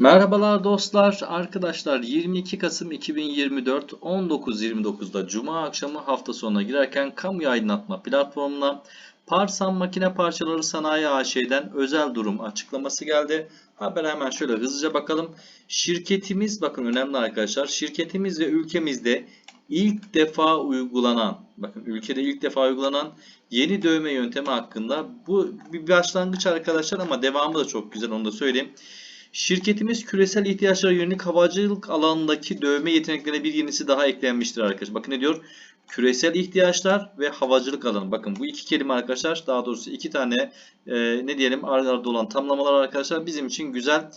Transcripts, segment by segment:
Merhabalar dostlar, arkadaşlar 22 Kasım 2024 19.29'da Cuma akşamı hafta sonuna girerken kamu aydınlatma platformuna Parsan Makine Parçaları Sanayi AŞ'den özel durum açıklaması geldi. Haber hemen şöyle hızlıca bakalım. Şirketimiz bakın önemli arkadaşlar. Şirketimiz ve ülkemizde ilk defa uygulanan bakın ülkede ilk defa uygulanan yeni dövme yöntemi hakkında bu bir başlangıç arkadaşlar ama devamı da çok güzel onu da söyleyeyim. Şirketimiz küresel ihtiyaçlara yönelik havacılık alanındaki dövme yeteneklerine bir yenisi daha eklenmiştir arkadaşlar. Bakın ne diyor? Küresel ihtiyaçlar ve havacılık alanı. Bakın bu iki kelime arkadaşlar daha doğrusu iki tane e, ne diyelim arda olan tamlamalar arkadaşlar bizim için güzel.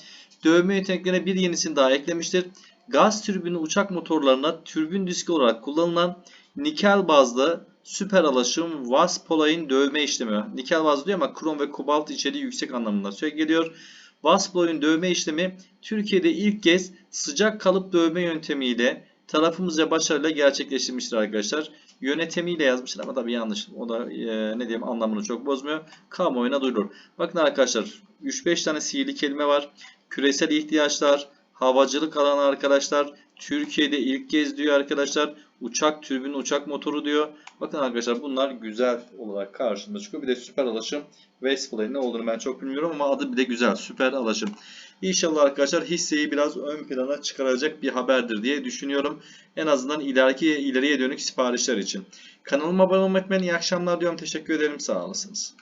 Dövme yeteneklerine bir yenisini daha eklemiştir. Gaz türbini uçak motorlarına türbin diski olarak kullanılan nikel bazlı süper alaşım Vaspolay'ın dövme işlemi. Nikel bazlı diyor ama krom ve kobalt içeriği yüksek anlamında söz geliyor. Wasploy'un dövme işlemi Türkiye'de ilk kez sıcak kalıp dövme yöntemiyle tarafımızca başarıyla gerçekleştirmiştir arkadaşlar. Yönetimiyle yazmışlar ama tabii yanlış. O da e, ne diyeyim anlamını çok bozmuyor. Kamuoyuna duyurulur. Bakın arkadaşlar 3-5 tane sihirli kelime var. Küresel ihtiyaçlar, havacılık alanı arkadaşlar. Türkiye'de ilk kez diyor arkadaşlar. Uçak türbin uçak motoru diyor. Bakın arkadaşlar bunlar güzel olarak karşımıza çıkıyor. Bir de süper alaşım Westplay'in ne olduğunu ben çok bilmiyorum ama adı bile güzel. Süper alaşım. İnşallah arkadaşlar hisseyi biraz ön plana çıkaracak bir haberdir diye düşünüyorum. En azından ileriki ileriye dönük siparişler için. Kanalıma abone olmayı unutmayın. İyi akşamlar diyorum. Teşekkür ederim. Sağ olasınız.